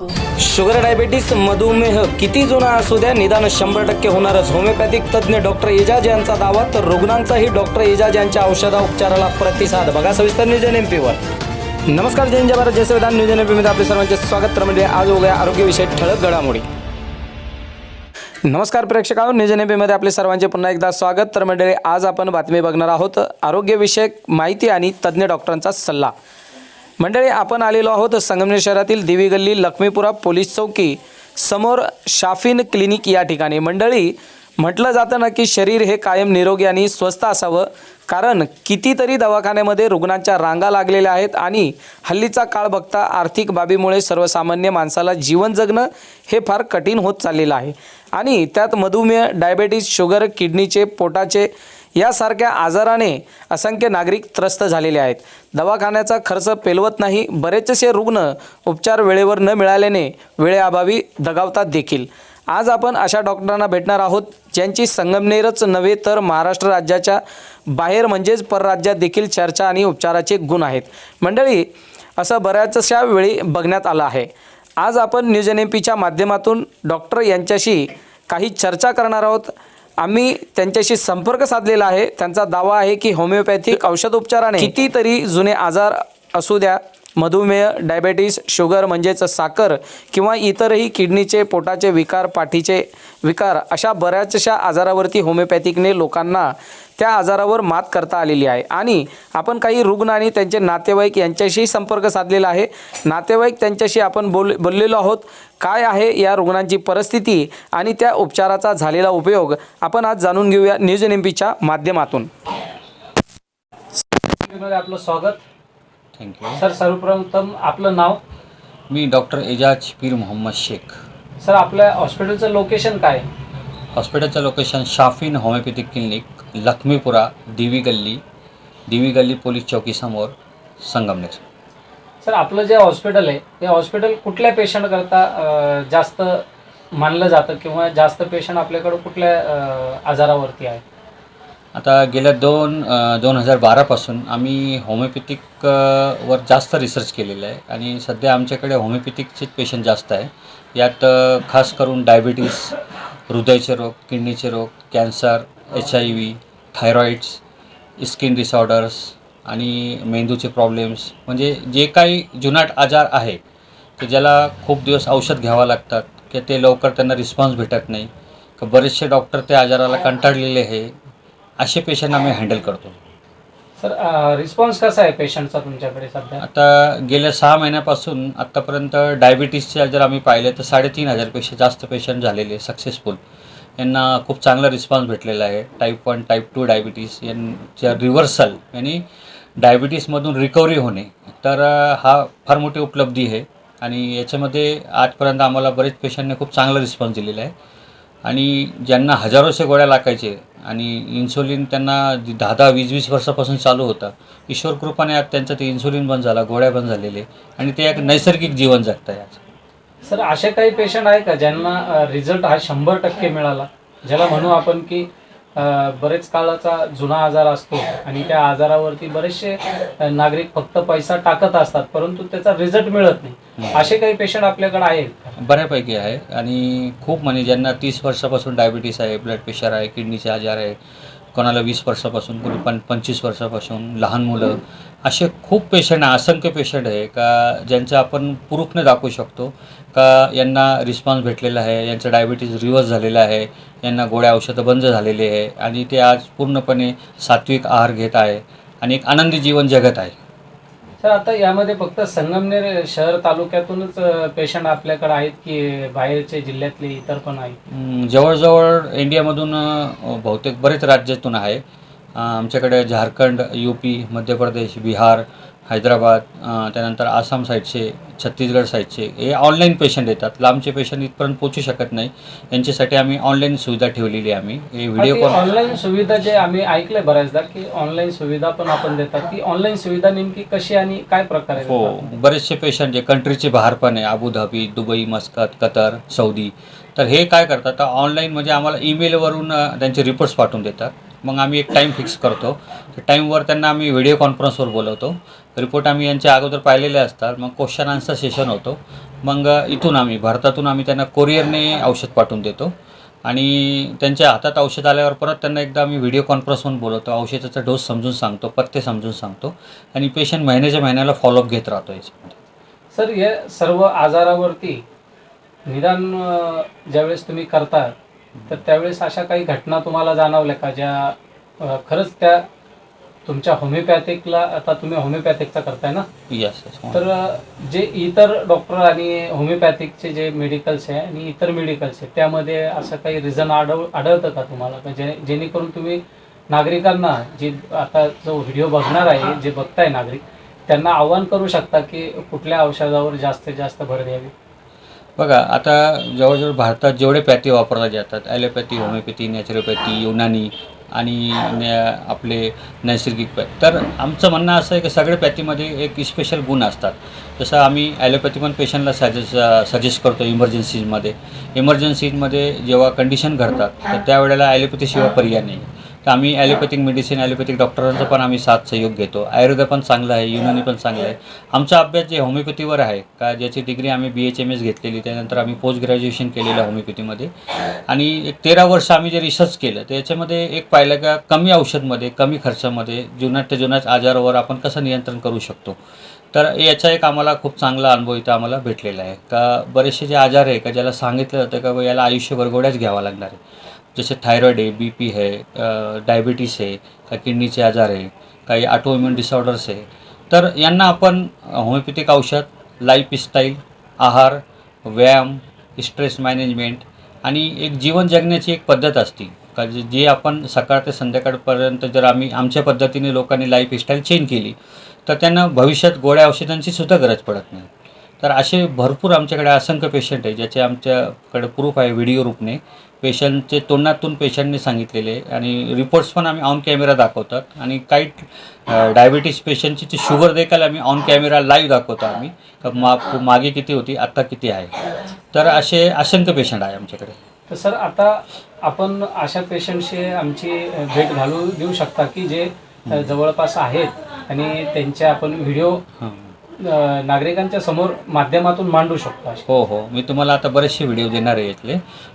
Sugar diabetes मधुमेह किती जुना असू द्या निदान शंभर टक्के होणारच. होमिओपॅथिक तज्ज्ञ डॉक्टर एजाज यांचा दावा तर रुग्णांचाही डॉक्टर एजाज यांच्या औषधा उपचाराला प्रतिसाद. बघा सविस्तर न्यूज एन एम नमस्कार जय जय भारत संविधान. न्यूज एन एम आपले सर्वांचे स्वागत. तर म्हणजे आज उघड्या आरोग्यविषयी ठळक घडामोडी. नमस्कार प्रेक्षकांनो. न्यूज एनमध्ये आपले सर्वांचे पुन्हा एकदा स्वागत. तर मंडळी आज आपण बातमी बघणार आहोत आरोग्यविषयक माहिती आणि तज्ज्ञ डॉक्टरांचा सल्ला. मंडळी आपण आलेलो आहोत संगमनेर शहरातील देवी गल्ली लक्ष्मीपुरा पोलीस चौकी समोर शाफिन क्लिनिक या ठिकाणी. मंडळी म्हटलं जातं ना की शरीर हे कायम निरोगी आणि स्वस्त असावं कारण कितीतरी दवाखान्यामध्ये रुग्णांच्या रांगा लागलेल्या आहेत आणि हल्लीचा काळ बघता आर्थिक बाबीमुळे सर्वसामान्य माणसाला जीवन जगणं हे फार कठीण होत चाललेलं आहे. आणि त्यात मधुमेह डायबेटीस शुगर किडनीचे पोटाचे यासारख्या आजाराने असंख्य नागरिक त्रस्त झालेले आहेत. दवाखान्याचा खर्च पेलवत नाही बरेचसे रुग्ण उपचार वेळेवर न मिळाल्याने वेळेअभावी दगावतात देखील. आज आपण अशा डॉक्टरांना भेटणार आहोत ज्यांची संगमनेरच नव्हे तर महाराष्ट्र राज्याच्या बाहेर म्हणजेच परराज्यात देखील चर्चा आणि उपचाराचे गुण आहेत. मंडळी असं बऱ्याचशा वेळी बघण्यात आलं आहे. आज आपण न्यूज एन एम पीच्या माध्यमातून डॉक्टर यांच्याशी काही चर्चा करणार आहोत. आम्ही त्यांच्याशी संपर्क साधलेला आहे. त्यांचा दावा आहे की होमिओपॅथिक औषधोपचाराने कितीतरी जुने आजार असू द्या मधुमेह डायबेटीस शुगर म्हणजेच साखर किंवा इतरही किडनीचे पोटाचे विकार पाठीचे विकार अशा बऱ्याचशा आजारावरती होमिओपॅथिकने लोकांना त्या आजारावर मात करता आलेली आहे. आणि आपण काही रुग्ण आणि त्यांचे नातेवाईक यांच्याशी संपर्क साधलेला आहे. नातेवाईक त्यांच्याशी आपण बोल बोललेलो आहोत. काय आहे या रुग्णांची परिस्थिती आणि त्या उपचाराचा झालेला उपयोग आपण आज जाणून घेऊया न्यूज एन एम पीच्या माध्यमातून. आपलं स्वागत. थँक्यू सर सर्वप्रथम आपलं नाव? मी डॉक्टर एजाज पीर मोहम्मद शेख. सर आपल्या हॉस्पिटलचं लोकेशन काय? हॉस्पिटलचं location Shafin homeopathic clinic Laxmipura दिवी गल्ली दिवी गल्ली पोलीस चौकीसमोर संगमनेर सर आपलं जे हॉस्पिटल आहे ते हॉस्पिटल कुठल्या पेशंट करता अं, जास्त मानलं जातं किंवा जास्त पेशंट आपल्याकडं कुठल्या अं, आजारावरती आहे? आता गेल्या दोन दोन हजार बारापासून आम्ही होमिओपॅथिकवर वर जास्त रिसर्च केलेलं आहे. आणि सध्या आमच्याकडे होमिओपॅथिकचेच पेशंट जास्त आहे. यात खास करून डायबिटीस हृदयाचे रोग किडनीचे रोग cancer H I V thyroids skin disorders आणि मेंदूचे प्रॉब्लेम्स म्हणजे जे काही जुनाट आजार आहे की ज्याला खूप दिवस औषध घ्यावं लागतात की ते लवकर त्यांना रिस्पॉन्स भेटत नाही बरेचसे डॉक्टर त्या आजाराला कंटाळलेले आहे असे पेशंट आम्ही हँडल करतो. सर रिस्पॉन्स कसा आहे पेशंटचा तुमच्याकडे सध्या? आता गेल्या सहा महिन्यापासून आत्तापर्यंत डायबिटीसचे जर आम्ही पाहिले तर साडेतीन हजारपेक्षा जास्त पेशंट झालेले सक्सेसफुल यांना खूप चांगला रिस्पॉन्स भेटलेला आहे. Type one type two diabetes यांच्या रिव्हर्सल यांनी डायबिटीसमधून रिकव्हरी होणे तर हा फार मोठी उपलब्धी आहे. आणि याच्यामध्ये आजपर्यंत आम्हाला बरेच पेशंटने खूप चांगला रिस्पॉन्स दिलेला आहे. आणि ज्यांना हजारोशे गोळ्या लागायचे आणि इन्सुलिन त्यांना दहा दहा वीस वीस वर्षापासून चालू होता. ईश्वर कृपाने आज त्यांचं ते इन्सुलिन बंद झाला गोळ्या बंद झालेले. आणि ते एक नैसर्गिक जीवन जगत आहे आज. सर असे काही पेशंट आहे का ज्यांना रिझल्ट हा शंभर टक्के मिळाला? ज्याला म्हणू आपण की बरेच काळाचा जुना आजार असतो आणि त्या आजारावरती बरेचसे नागरिक फक्त पैसा टाकत असतात परंतु त्याचा रिझल्ट मिळत नाही. असे काही पेशंट आपल्याकडे आहेत? बऱ्यापैकी आहे. आणि खूप म्हणजे ज्यांना तीस वर्षापासून डायबिटीस आहे ब्लड प्रेशर आहे किडनीचे आजार आहे कोणाला वीस वर्षापासून कोणी पण पंचवीस वर्षापासून लहान मुलं असे खूप पेशंट आहे असंख्य पेशंट आहे का ज्यांचं आपण प्रूफने दाखवू शकतो का यांना रिस्पॉन्स भेटलेला आहे यांचं डायबिटीज रिव्हर्स झालेलं आहे यांना गोळ्या औषधं बंद झालेली आहे आणि ते आज पूर्णपणे सात्विक आहार घेत आहे आणि एक आनंदी जीवन जगत आहे. सर आता यामध्ये फक्त संगमनेर शहर तालुक्यातूनच पेशंट आपल्याकडे आहेत की बाहेरचे जिल्ह्यातले इतर पण आहेत? जवळजवळ इंडियामधून अ, बहुतेक बरेच राज्यातून आहे. अ, आमच्याकडे झारखंड यू पी मध्य प्रदेश बिहार हैदराबाद त्यानंतर आसाम साईडचे छत्तीसगड साईडचे हे ऑनलाईन पेशंट येतात. लांबचे पेशंट इथपर्यंत पोचू शकत नाही. यांच्यासाठी आम्ही ऑनलाईन सुविधा ठेवलेली आहे आम्ही. हे व्हिडिओ कॉल ऑनलाईन सुविधा जे आम्ही ऐकलंय बऱ्याचदा की ऑनलाईन सुविधा पण आपण देतात. ती ऑनलाईन सुविधा नेमकी कशी आणि काय प्रकारे हो? बरेचसे पेशंट जे कंट्रीचे बाहेर पण आहे Abu Dhabi Dubai Muscat Qatar Saudi. तर हे काय करतात? ऑनलाईन म्हणजे आम्हाला ईमेलवरून त्यांचे रिपोर्ट्स पाठवून देतात. मग आम्ही एक टाईम फिक्स करतो. त्या टाईमवर त्यांना आम्ही व्हिडिओ कॉन्फरन्सवर बोलवतो. रिपोर्ट आम्ही यांच्या अगोदर पाहिलेले असतात. मग क्वेश्चन आन्सर सेशन होतो. मग इथून आम्ही भारतातून आम्ही त्यांना कोरिअरने औषध पाठवून देतो. आणि त्यांच्या हातात औषध आल्यावर परत त्यांना एकदा आम्ही व्हिडिओ कॉन्फरन्सवरून बोलवतो. औषधाचा डोस समजून सांगतो पत्ते समजून सांगतो. आणि पेशंट महिन्याच्या महिन्याला फॉलोअप घेत राहतो याच्यामध्ये. सर या सर्व आजारावरती निदान ज्यावेळेस तुम्ही करता तर त्यावेळेस अशा काही घटना तुम्हाला जाणवल्या का ज्या खरंच त्या तुमच्या होमिओपॅथिकला आता तुम्ही होमिओपॅथिकचा करताय ना? यस तर जे इतर डॉक्टर आणि होमिओपॅथिकचे जे मेडिकल्स आहे आणि इतर मेडिकल्स आहे त्यामध्ये असं काही रिझन आढळ आढळतं का तुम्हाला? जे जेणेकरून तुम्ही नागरिकांना जे आता जो व्हिडिओ बघणार आहे जे बघताय नागरिक त्यांना आव्हान करू शकता की कुठल्या औषधावर जास्तीत जास्त भर द्यावी? बघा आता जवळजवळ भारतात जेवढे पॅथी वापरल्या जातात ॲलोपॅथी होमिओपॅथी नॅचरोपॅथी युनानी आणि आपले नैसर्गिक पॅथ तर आमचं म्हणणं असं आहे की सगळे पॅथीमध्ये एक स्पेशल गुण असतात. जसं आम्ही ॲलोपॅथी पण पेशंटला सजेस्ट सजेस्ट करतो इमर्जन्सीजमध्ये इमर्जन्सीजमध्ये जेव्हा कंडिशन घडतात तर त्यावेळेला ॲलोपॅथीशिवाय पर्याय नाही. तर आम्ही ॲलोपॅथिक मेडिसिन ॲलोपॅथिक डॉक्टरांचा पण आम्ही साथ सहयोग घेतो. आयुर्वेद पण चांगलं आहे युनानी पण चांगलं आहे. आमचा अभ्यास जे होमिओपॅथीवर आहे का ज्याची डिग्री आम्ही बी एच एम एस घेतलेली त्यानंतर आम्ही पोस्ट ग्रॅज्युएशन केलेलं आहे होमिओपॅथीमध्ये आणि एक तेरा वर्ष आम्ही जे रिसर्च केलं त्याच्यामध्ये एक पाहिलं का कमी औषधमध्ये कमी खर्चामध्ये जुन्यात ते जुन्याच आजारावर आपण कसं नियंत्रण करू शकतो? तर याचा एक आम्हाला खूप चांगला अनुभव इथं आम्हाला भेटलेला आहे. का बरेचसे जे आजार आहे का ज्याला सांगितलं जातं का याला आयुष्यभर गोळ्याच घ्यावा लागणार आहे. जसे थायरॉईड आहे बी पी आहे डायबिटीस आहे का किडनीचे आजार आहे काही ऑटोइम्युन डिसऑर्डर्स आहे तर यांना आपण होमिओपॅथिक औषध लाईफस्टाईल आहार व्यायाम स्ट्रेस मॅनेजमेंट आणि एक जीवन जगण्याची एक पद्धत असते. का जे आपण सकाळ ते संध्याकाळपर्यंत जर आम्ही आमच्या पद्धतीने लोकांनी लाईफस्टाईल चेंज केली तर त्यांना भविष्यात गोळ्या औषधांची सुद्धा गरज पडत नाही. तर असे भरपूर आमच्याकडे असंख्य पेशंट आहे ज्याचे आमच्याकडे प्रूफ आहे व्हिडिओ रूपने. पेशंटचे तोंडातून पेशंटने सांगितलेले आणि रिपोर्ट्स पण आम्ही ऑन कॅमेरा दाखवतात. आणि काही डायबिटीस पेशंटची ती शुगर देखील आम्ही ऑन कॅमेरा लाईव्ह दाखवतो आम्ही. का मा मागे किती होती आत्ता किती आहे. तर असे असंख्य पेशंट आहे आमच्याकडे. तर सर आता आपण अशा पेशंटशी आमची भेट घालू देऊ शकता की जे जवळपास आहेत. आणि त्यांचे आपण व्हिडिओ नागरिकांच्या समोर माध्यमातून मांडू शकतो. हो हो. मी तुम्हाला आता बरेचसे व्हिडिओ देणार आहे इथले.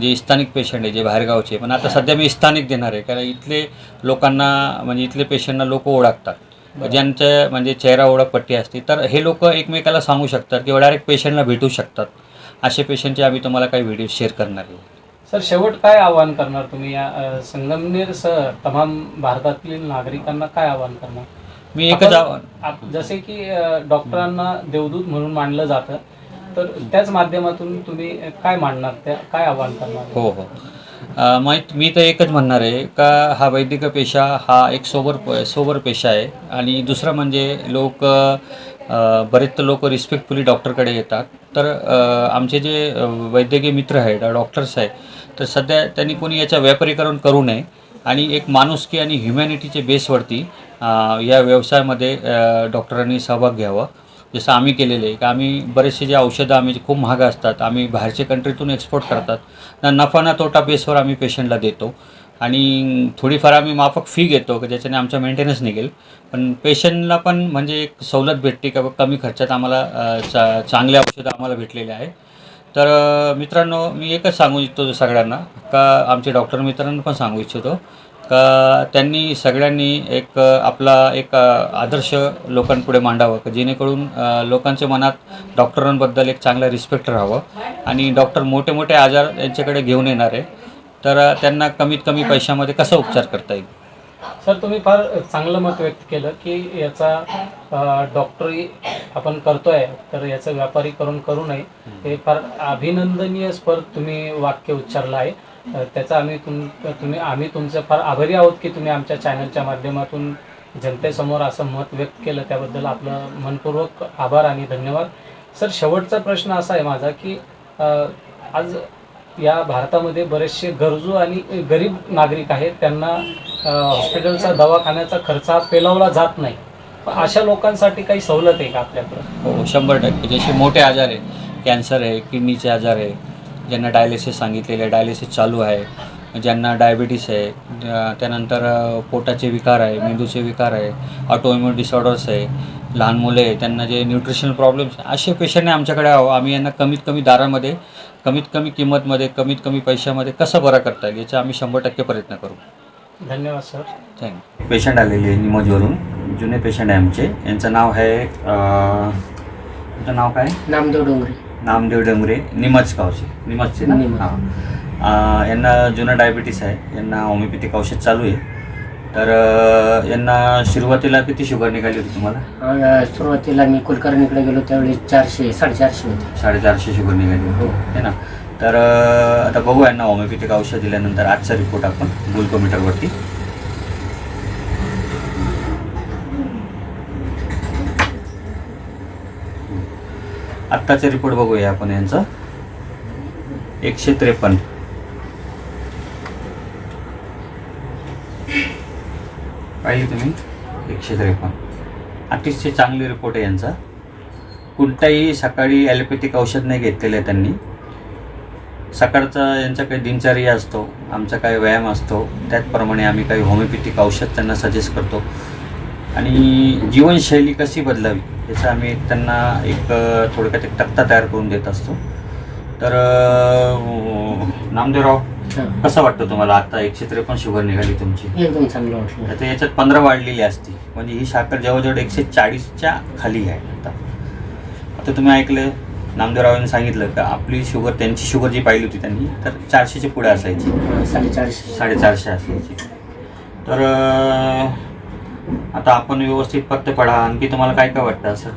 जे स्थानिक पेशंट आहे जे बाहेरगावचे. पण आता सध्या मी स्थानिक देणार आहे. कारण इथले लोकांना म्हणजे इथले पेशंटना लोक ओळखतात. ज्यांचं म्हणजे चेहरा ओळख पट्टी असते. तर हे लोक एकमेकाला सांगू शकतात किंवा डायरेक्ट पेशंटला भेटू शकतात. असे पेशंटचे आम्ही तुम्हाला काही व्हिडिओ शेअर करणार आहे. सर शेवट काय आवाहन करणार तुम्ही? या संगमनेर सह तमाम भारतातील नागरिकांना काय आवाहन करणार? मी एकच आव्हान. आप- जसे की अ, डॉक्टरांना देवदूत म्हणून मानलं जातं तर त्याच माध्यमातून तुम्ही काय मांडणार? त्या काय आवाहन करणार? हो हो. अ, माहीत मी तर एकच म्हणणार आहे का हा वैद्यकीय पेशा हा एक सोबर प- सोबर पेशा आहे. आणि दुसरं म्हणजे लोक अ, बरेच लोक रिस्पेक्टफुली डॉक्टरकडे येतात. तर अ, आमचे जे अ, वैद्यकीय मित्र आहेत डॉक्टर्स आहेत तर सध्या त्यांनी कोणी याचा व्यापारीकरण करू नये. आणि एक माणुसकी आणि ह्युमॅनिटीच्या बेसवरती या व्यवसायामध्ये डॉक्टरांनी सहभाग घ्यावा. जसं आम्ही केलेले आहे की आम्ही बरेचसे जे औषधं आम्ही जे खूप महाग असतात आम्ही बाहेरच्या कंट्रीतून एक्सपोर्ट करतात ना नफा ना तोटा बेसवर आम्ही पेशंटला देतो. आणि थोडीफार आम्ही माफक फी घेतो की ज्याच्याने आमचा मेंटेनन्स निघेल. पण पेशंटला पण म्हणजे एक सवलत भेटते का कमी खर्चात आम्हाला चा चांगले औषधं आम्हाला भेटलेले आहे तर मित्रांनो मी एकच सांगू इच्छितो सगळ्यांना. का आमचे डॉक्टर मित्रांना पण सांगू इच्छितो. का त्यांनी सगळ्यांनी एक आपला एक आदर्श लोकांपुढे मांडावं. का जेणेकरून लोकांच्या मनात डॉक्टरांबद्दल एक चांगला रिस्पेक्ट राहावं. आणि डॉक्टर मोठे मोठे आजार यांच्याकडे घेऊन येणार. आहे तर त्यांना कमीत कमी पैशामध्ये कसा उपचार करता येईल? सर तुम्ही फार चांगलं मत व्यक्त केलं की याचा डॉक्टरी आपण करतोय तर याचं व्यापारीकरण करू नये. हे फार अभिनंदनीय स्पर तुम्ही वाक्य उच्चारलं आहे. त्याचा आम्ही तुम तुम्ही आम्ही तुमचं फार आभारी आहोत की तुम्ही आमच्या चॅनलच्या माध्यमातून जनतेसमोर असं मत व्यक्त केलं. त्याबद्दल आपलं मनपूर्वक आभार आणि धन्यवाद. सर शेवटचा प्रश्न असा आहे माझा की आज या भारतामध्ये बरेचसे गरजू आणि गरीब नागरिक आहेत. त्यांना हॉस्पिटलचा दवाखान्याचा खर्च हा पेलवला जात नाही. अशा लोकांसाठी काही सवलत आहे का आपल्याकडं? हो शंभर टक्के. जसे मोठे आजार आहे कॅन्सर आहे किडनीचे आजार आहे ज्यांना डायलिसिस सांगितलेले आहे डायलिसिस चालू आहे ज्यांना डायबिटीस आहे त्या- त्यानंतर पोटाचे विकार आहे मेंदूचे विकार आहे ऑटोइम्युन डिसऑर्डर्स आहे लहान मुले आहे त्यांना जे न्यूट्रिशनल प्रॉब्लेम्स असे पेशंट आमच्याकडे. हवं आम्ही यांना कमीत कमी दारामध्ये कमीत कमी किंमतमध्ये कमीत कमी पैशामध्ये कसं बरं करता येईल याचा आम्ही शंभर टक्के प्रयत्न करू. धन्यवाद सर. थँक्यू पेशंट आलेले आहे निमोजवरून. जुने पेशंट आहे आमचे. यांचं नाव आहे अं, तुमचं नाव काय? नामदेव डोंगरे. नामदेव डोंगरे. निमज कावशे निमजचे ना? निमज. हां. अं, यांना जुनं डायबिटीस आहे. यांना होमिओपॅथिक औषध चालू आहे. तर यांना सुरुवातीला किती शुगर निघाली होती तुम्हाला? सुरुवातीला मी कुलकर्णीकडे गेलो त्यावेळी चारशे साडेचारशे होते. साडेचारशे शुगर निघाली होती. हो. है ना? तर आता बघू यांना होमिओपॅथिक औषध दिल्यानंतर आजचा रिपोर्ट आपण ग्लुकोमीटरवरती आत्ताचा रिपोर्ट बघूया आपण यांचा. एकशे त्रेपन्न. पाहिली तुम्ही? एकशे त्रेपन्न. अतिशय चांगली रिपोर्ट आहे यांचा. कोणताही सकाळी ॲलोपॅथिक औषध नाही घेतलेलं आहे त्यांनी. सकाळचा यांचा काही दिनचर्या असतो आमचा काही व्यायाम असतो त्याचप्रमाणे आम्ही काही होमिओपॅथिक औषध त्यांना सजेस्ट करतो. आणि जीवनशैली कशी बदलावी याचा आम्ही त्यांना एक थोडक्यात एक तक्ता तयार करून देत असतो. तर नामदेवराव. कसं वाटतं तुम्हाला? आता एकशे त्रेपन्न शुगर निघाली तुमची. एकदम चांगलं वाटलं. आता याच्यात पंधरा वाढलेली असती. म्हणजे ही साखर जवळजवळ एकशे चाळीसच्या खाली आहे आता. आता तुम्ही ऐकलं नामदेवरावांनी सांगितलं का आपली शुगर त्यांची शुगर जी पाहिली होती त्यांनी तर चारशेच्या पुढे असायची. साडेचारशे. साडेचारशे असायची. तर आता आपण व्यवस्थित पत्ते पडा आणखी तुम्हाला काय काय वाटतं असं?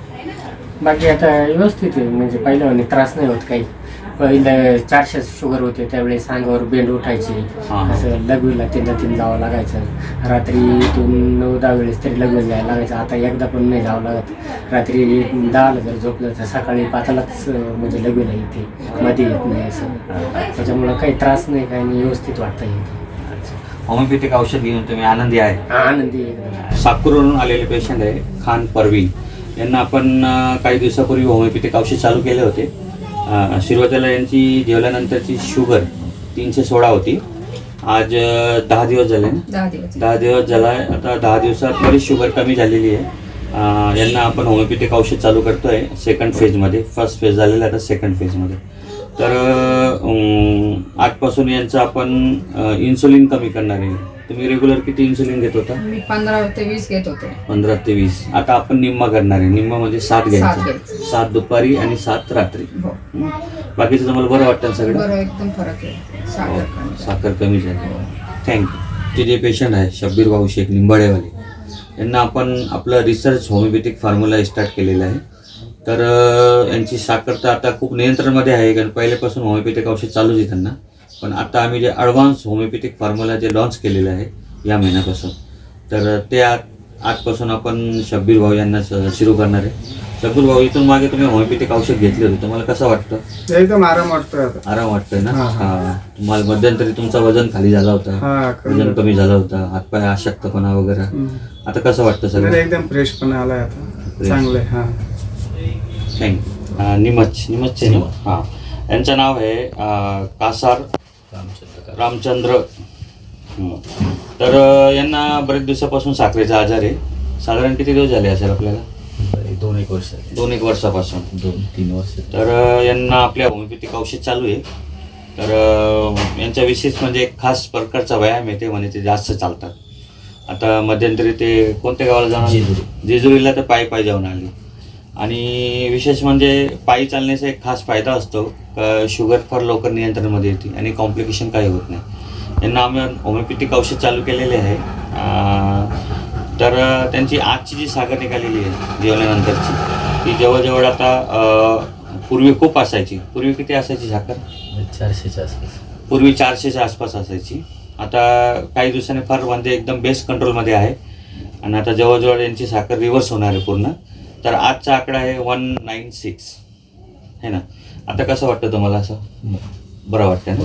बाकी आता व्यवस्थित आहे म्हणजे पहिलं म्हणे त्रास नाही होत काही. पहिलं चारशे शुगर होते त्यावेळेस अंगावर बेंड उठायची. हां, हां. असं लघवीला तीनदा तीन जावं लागायचं. रात्री इथून नऊ दहा वेळेस तरी लघवीला जायला लागायचं. आता एकदा पण नाही जावं लागत. रात्री दहाला जर झोपलं तर सकाळी पाचालाच अं, म्हणजे लघवीला येते. मध्ये येत नाही असं. त्याच्यामुळं काही त्रास नाही काही नाही व्यवस्थित वाटतं येते होमिओपॅथिक औषध घेऊन तुम्ही आनंदी आहे. आनंदी साकूरवरून आलेले पेशंट आहे खान परवीन यांना आपण अं, काही दिवसापूर्वी होमिओपॅथिक औषध चालू केले होते. अं, सुरुवातीला यांची जेवल्यानंतरची शुगर तीनशे सोळा होती. आज अं, दहा दिवस झाले. ना दहा दिवस. दहा दिवस झाला आहे आता दहा दिवसात बरीच शुगर कमी झालेली आहे. अं, यांना आपण होमिओपॅथिक औषध चालू करतोय सेकंड फेजमध्ये फर्स्ट फेज झालेला आहे आता सेकंड फेजमध्ये तर आजपासून यांचं आपण इन्सुलिन कमी करणार आहे. तुम्ही रेग्युलर किती इन्सुलिन घेत होता? मी पंधरा ते वीस घेत होते. पंधरा ते वीस. आता आपण निम्मा करणार आहे. निम्मा म्हणजे सात घ्यायचं. सात दुपारी आणि सात रात्री. हो. हं? बाकीचं तुम्हाला बरं वाटतं सगळं? बरं एकदम फरक आहे. साखर हो, कमी झाली. साखर कमी झाली. थँक्यू ते जे पेशंट आहे शब्बीर भाऊ शेख निंबाडेवाले यांना आपण आपलं रिसर्च होमिओपॅथिक फॉर्म्युला स्टार्ट केलेला आहे. तर यांची साखर तर आता खूप नियंत्रणमध्ये आहे कारण पहिल्यापासून होमिओपॅथिक औषध चालूच आहे त्यांना. पण आता आम्ही जे ॲडव्हान्स होमिओपॅथिक फॉर्म्युला जे लॉन्च केलेलं आहे या महिन्यापासून. तर ते आज आजपासून आपण शब्बीर भाऊ यांना सुरू करणार आहे. शब्बीर भाऊ इथून मागे तुम्ही होमिओपॅथिक औषध घेतले होते तुम्हाला कसं वाटतं? एकदम आराम वाटतोय आराम वाटतोय ना? हा, तुम्हाला मध्यंतरी तुमचं वजन खाली झालं होतं. वजन कमी झालं होतं. हातपाय अशक्तपणा वगैरे. आता कसं वाटतं सगळं? एकदम फ्रेश पण आलाय आता. चांगलंय हा. थँक्यू निमच निमचचे निम हां यांचं नाव आहे कासार रामचंद्र. तर अं, यांना बरेच दिवसापासून साखरेचा आजार आहे. साधारण किती दिवस झाले असेल आपल्याला? दोन एक वर्ष दोन एक वर्षापासून. दोन तीन वर्ष तर अ, यांना आपल्या होमिओपॅथिक औषध चालू आहे. तर अ, यांच्या विशेष म्हणजे एक खास प्रकारचा व्यायाम आहे ते म्हणे ते जास्त चालतात. आता मध्यंतरी ते कोणत्या गावाला जाणार? जेजुरी. जेजुरीला तर पायी पायी जाऊन आली. आणि विशेष म्हणजे पायी चालण्याचा एक खास फायदा असतो. का शुगर फार लवकर नियंत्रणामध्ये येते आणि कॉम्प्लिकेशन काही होत नाही. यांना आम्ही होमिओपॅथिक औषध चालू केलेले आहे. तर त्यांची आजची जी साखर निघालेली आहे जेवल्यानंतरची ती जवळजवळ आता पूर्वी खूप असायची. पूर्वी किती असायची साखर? चारशेच्या आसपास. पूर्वी चारशेच्या आसपास असायची. आता काही दिवसांनी फार म्हणजे एकदम बेस्ट कंट्रोलमध्ये आहे. आणि आता जवळजवळ यांची साखर रिव्हर्स होणार आहे पूर्ण. तर आजचा आकडा आहे वन नाईन सिक्स. है ना? आता कसं वाटतं तुम्हाला असं? बरं वाटतं ना?